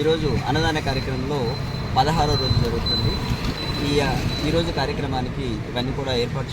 ఈరోజు అన్నదాన కార్యక్రమంలో పదహారో రోజు జరుగుతుంది. ఈ ఈరోజు కార్యక్రమానికి ఇవన్నీ కూడా ఏర్పాటు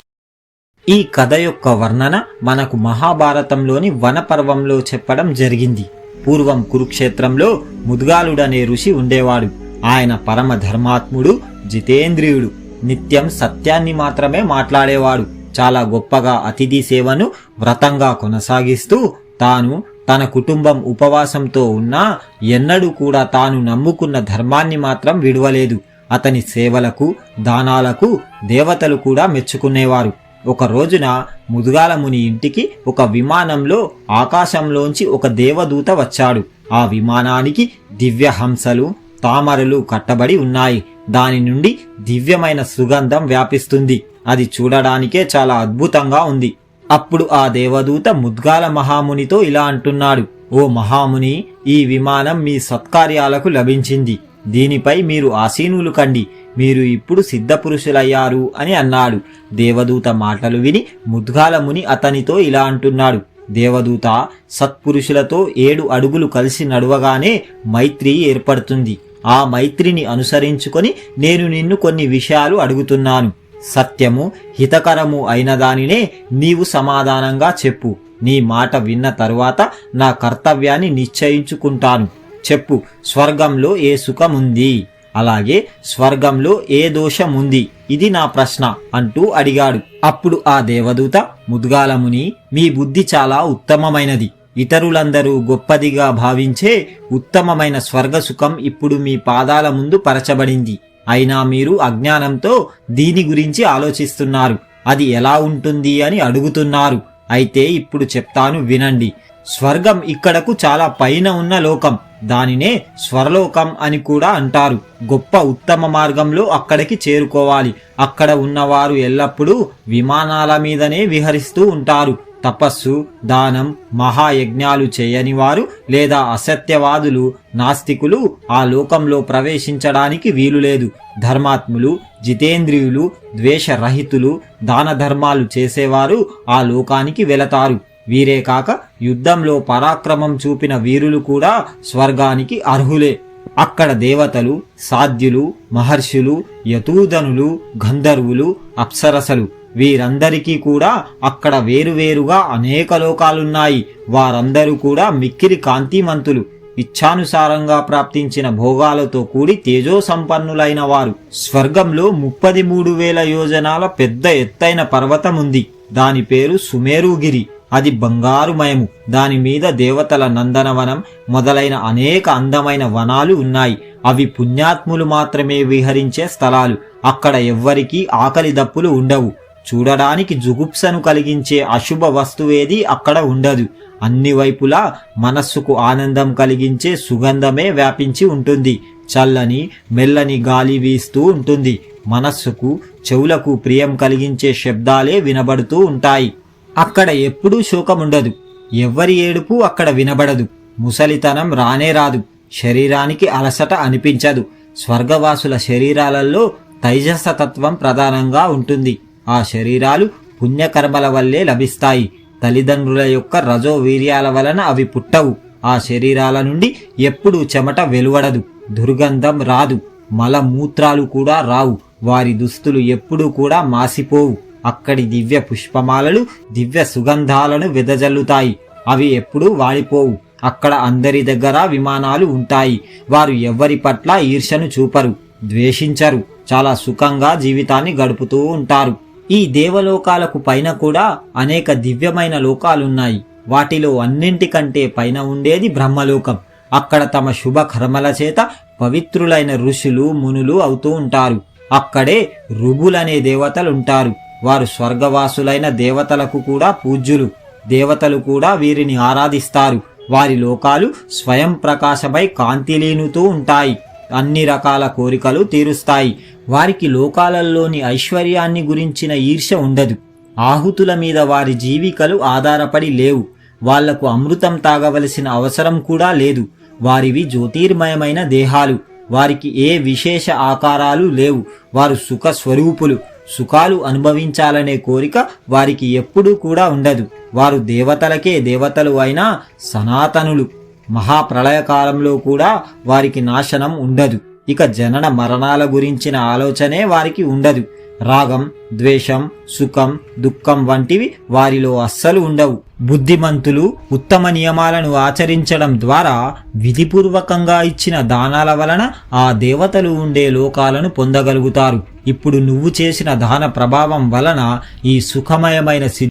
ఈ కథ యొక్క వర్ణన మనకు మహాభారతంలోని వనపర్వంలో చెప్పడం జరిగింది. పూర్వం కురుక్షేత్రంలో ముద్గాలుడనే ఋషి ఉండేవాడు. ఆయన పరమ ధర్మాత్ముడు జితేంద్రియుడు. నిత్యం సత్యాన్ని మాత్రమే మాట్లాడేవాడు. చాలా గొప్పగా అతిథి సేవను వ్రతంగా కొనసాగిస్తూ తాను తన కుటుంబం ఉపవాసంతో ఉన్నా ఎన్నడూ కూడా తాను నమ్ముకున్న ధర్మాన్ని మాత్రం విడవలేదు. అతని సేవలకు దానాలకు దేవతలు కూడా మెచ్చుకునేవారు. ఒక రోజున ముదుగాలముని ఇంటికి ఒక విమానంలో ఆకాశంలోంచి ఒక దేవదూత వచ్చాడు. ఆ విమానానికి దివ్య హంసలు తామరలు కట్టబడి ఉన్నాయి. దాని నుండి దివ్యమైన సుగంధం వ్యాపిస్తుంది. అది చూడడానికే చాలా అద్భుతంగా ఉంది. అప్పుడు ఆ దేవదూత ముద్గాల మహామునితో ఇలా అంటున్నాడు ఓ మహాముని ఈ విమానం మీ సత్కార్యాలకు లభించింది. దీనిపై మీరు ఆసీనులు కండి. మీరు ఇప్పుడు సిద్ధపురుషులయ్యారు అని అన్నాడు. దేవదూత మాటలు విని ముద్గాల ముని అతనితో ఇలా అంటున్నాడు దేవదూత సత్పురుషులతో ఏడు అడుగులు కలిసి నడవగానే మైత్రి ఏర్పడుతుంది. ఆ మైత్రిని అనుసరించుకొని నేను నిన్ను కొన్ని విషయాలు అడుగుతున్నాను. సత్యము హితకరము అయిన దానినే నీవు సమాధానంగా చెప్పు. నీ మాట విన్న తరువాత నా కర్తవ్యాన్ని నిశ్చయించుకుంటాను. చెప్పు స్వర్గంలో ఏ సుఖముంది? అలాగే స్వర్గంలో ఏ దోషముంది? ఇది నా ప్రశ్న అంటూ అడిగాడు. అప్పుడు ఆ దేవదూత ముద్గాలముని మీ బుద్ధి చాలా ఉత్తమమైనది. ఇతరులందరూ గొప్పదిగా భావించే ఉత్తమమైన స్వర్గ సుఖం ఇప్పుడు మీ పాదాల ముందు పరచబడింది. అయినా మీరు అజ్ఞానంతో దీని గురించి ఆలోచిస్తున్నారు. అది ఎలా ఉంటుంది అని అడుగుతున్నారు. అయితే ఇప్పుడు చెప్తాను వినండి. స్వర్గం ఇక్కడకు చాలా పైన ఉన్న లోకం. దానినే స్వరలోకం అని కూడా అంటారు. గొప్ప ఉత్తమ మార్గంలో అక్కడికి చేరుకోవాలి. అక్కడ ఉన్నవారు ఎల్లప్పుడూ విమానాల మీదనే విహరిస్తూ ఉంటారు. తపస్సు దానం మహాయజ్ఞాలు చేయని వారు లేదా అసత్యవాదులు నాస్తికులు ఆ లోకంలో ప్రవేశించడానికి వీలులేదు ధర్మాత్ములు జితేంద్రియులు ద్వేషరహితులు దాన ధర్మాలు చేసేవారు ఆ లోకానికి వెళతారు. వీరే కాక యుద్ధంలో పరాక్రమం చూపిన వీరులు కూడా స్వర్గానికి అర్హులే. అక్కడ దేవతలు సాధ్యులు మహర్షులు యతూదనులు గంధర్వులు అప్సరసలు. వీరందరికీ కూడా అక్కడ వేరువేరుగా అనేక లోకాలున్నాయి. వారందరూ కూడా మిక్కిరి కాంతిమంతులు. ఇచ్ఛానుసారంగా ప్రాప్తించిన భోగాలతో కూడి తేజో సంపన్నులైన వారు. స్వర్గంలో ముప్పది మూడు వేల యోజనాల పెద్ద ఎత్తైన పర్వతం ఉంది దాని పేరు సుమేరుగిరి. అది బంగారుమయము. దాని మీద దేవతల నందనవనం మొదలైన అనేక అందమైన వనాలు ఉన్నాయి. అవి పుణ్యాత్ములు మాత్రమే విహరించే స్థలాలు. అక్కడ ఎవ్వరికీ ఆకలి దప్పులు ఉండవు. చూడడానికి జుగుప్సను కలిగించే అశుభ వస్తువేది అక్కడ ఉండదు. అన్ని వైపులా మనస్సుకు ఆనందం కలిగించే సుగంధమే వ్యాపించి ఉంటుంది. చల్లని మెల్లని గాలి వీస్తూ ఉంటుంది. మనస్సుకు చెవులకు ప్రియం కలిగించే శబ్దాలే వినబడుతూ ఉంటాయి. అక్కడ ఎప్పుడూ శోకం ఉండదు ఎవ్వరి ఏడుపు అక్కడ వినబడదు. ముసలితనం రానే రాదు. శరీరానికి అలసట అనిపించదు. స్వర్గవాసుల శరీరాలలో తైజసతత్వం ప్రధానంగా ఉంటుంది. ఆ శరీరాలు పుణ్యకర్మల వల్లే లభిస్తాయి. తల్లిదండ్రుల యొక్క రజో వీర్యాల వలన అవి పుట్టవు. ఆ శరీరాల నుండి ఎప్పుడూ చెమట వెలువడదు. దుర్గంధం రాదు. మలమూత్రాలు కూడా రావు. వారి దుస్తులు ఎప్పుడూ కూడా మాసిపోవు. అక్కడి దివ్య పుష్పమాలలు దివ్య సుగంధాలను వెదజల్లుతాయి. అవి ఎప్పుడూ వాడిపోవు అక్కడ అందరి దగ్గర విమానాలు ఉంటాయి. వారు ఎవ్వరి పట్ల ఈర్షను చూపరు ద్వేషించరు చాలా సుఖంగా జీవితాన్ని గడుపుతూ ఉంటారు. ఈ దేవలోకాలకు పైన కూడా అనేక దివ్యమైన లోకాలున్నాయి. వాటిలో అన్నింటికంటే పైన ఉండేది బ్రహ్మలోకం. అక్కడ తమ శుభ కర్మల చేత పవిత్రులైన ఋషులు మునులు అవుతూ ఉంటారు. అక్కడే రుబులనే దేవతలుంటారు. వారు స్వర్గవాసులైన దేవతలకు కూడా పూజ్యులు. దేవతలు కూడా వీరిని ఆరాధిస్తారు. వారి లోకాలు స్వయం ప్రకాశమై కాంతిలీనుతూ ఉంటాయి. అన్ని రకాల కోరికలు తీరుస్తాయి. వారికి లోకాలలోని ఐశ్వర్యాన్ని గురించిన ఈర్ష్య ఉండదు. ఆహుతుల మీద వారి జీవికలు ఆధారపడి లేవు. వాళ్ళకు అమృతం తాగవలసిన అవసరం కూడా లేదు. వారివి జ్యోతిర్మయమైన దేహాలు. వారికి ఏ విశేష ఆకారాలు లేవు. వారు సుఖ స్వరూపులు సుఖాలు అనుభవించాలనే కోరిక వారికి ఎప్పుడూ కూడా ఉండదు. వారు దేవతలకే దేవతలు అయినా సనాతనులు. మహాప్రళయకాలంలో కూడా వారికి నాశనం ఉండదు. ఇక జనన మరణాల గురించిన ఆలోచనే వారికి ఉండదు. రాగం ద్వేషం సుఖం దుఃఖం వంటివి వారిలో అస్సలు ఉండవు. బుద్ధిమంతులు ఉత్తమ నియమాలను ఆచరించడం ద్వారా విధిపూర్వకంగా ఇచ్చిన దానాల వలన ఆ దేవతలు ఉండే లోకాలను పొందగలుగుతారు. ఇప్పుడు నువ్వు చేసిన దాన ప్రభావం వలన ఈ సుఖమయమైన